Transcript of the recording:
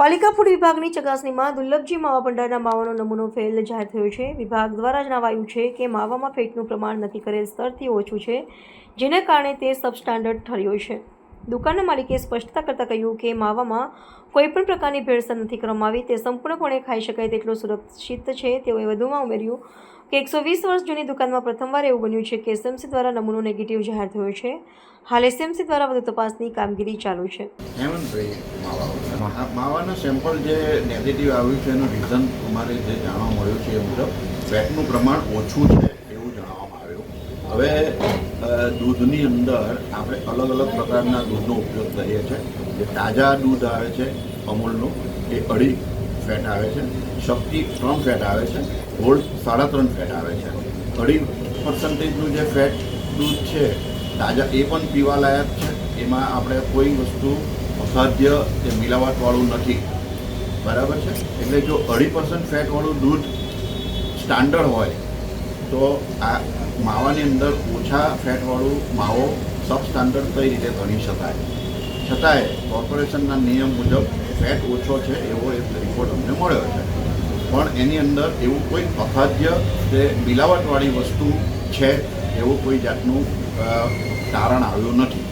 પાલિકા ફૂડ વિભાગની ચકાસણીમાં દુર્લભજી માવા ભંડારના માવાનો નમૂનો ફેલ જાહેર થયો છે. વિભાગ દ્વારા જણાવાયું છે કે માવામાં ફેટનું પ્રમાણ નક્કી કરેલ સ્તરથી ઓછું છે, જેના કારણે તે સબસ્ટાન્ડર્ડ ઠર્યો છે. દુકાનના માલિકે સ્પષ્ટતા કરતાં કહ્યું કે માવામાં કોઈપણ પ્રકારની ભેળસેળ નથી કરવામાં આવી, તે સંપૂર્ણપણે ખાઈ શકાય તેટલું સુરક્ષિત છે. તેઓએ વધુમાં ઉમેર્યું કે એકસો વીસ વર્ષ જૂની દુકાનમાં પ્રથમવાર એવું બન્યું છે કે એસએમસી દ્વારા નમૂનો નેગેટિવ જાહેર થયો છે. હાલ એસએમસી દ્વારા વધુ તપાસની કામગીરી ચાલુ છે. માવાના સેમ્પલ જે નેગેટિવ આવ્યું છે એનું રીઝન અમારે જે જાણવા મળ્યું છે એ મુજબ ફેટનું પ્રમાણ ઓછું છે એવું જણાવવામાં આવ્યું. હવે દૂધની અંદર આપણે અલગ અલગ પ્રકારના દૂધનો ઉપયોગ કરીએ છીએ. જે તાજા દૂધ આવે છે, અમૂલનું, એ અઢી ફેટ આવે છે, શક્તિ ત્રણ ફેટ આવે છે ગોલ્ડ સાડા ત્રણ ફેટ આવે છે. અઢી પર્સન્ટેજનું જે ફેટ દૂધ છે, તાજા એ પણ પીવાલાયક છે. એમાં આપણે કોઈ વસ્તુ અસાધ્ય કે મિલાવટવાળું નથી. બરાબર છે? એટલે જો અઢી પર્સન્ટ ફેટવાળું દૂધ સ્ટાન્ડર્ડ હોય તો આ માવાની અંદર ઓછા ફેટવાળું માવો સબ સ્ટાન્ડર્ડ કઈ રીતે ગણી શકાય? છતાંય કોર્પોરેશનના નિયમ મુજબ ફેટ ઓછો છે એવો એક રિપોર્ટ અમને મળ્યો છે. પણ એની અંદર એવું કોઈ અખાદ્ય કે મિલાવટવાળી વસ્તુ છે એવું કોઈ જાતનું તારણ આવ્યું નથી.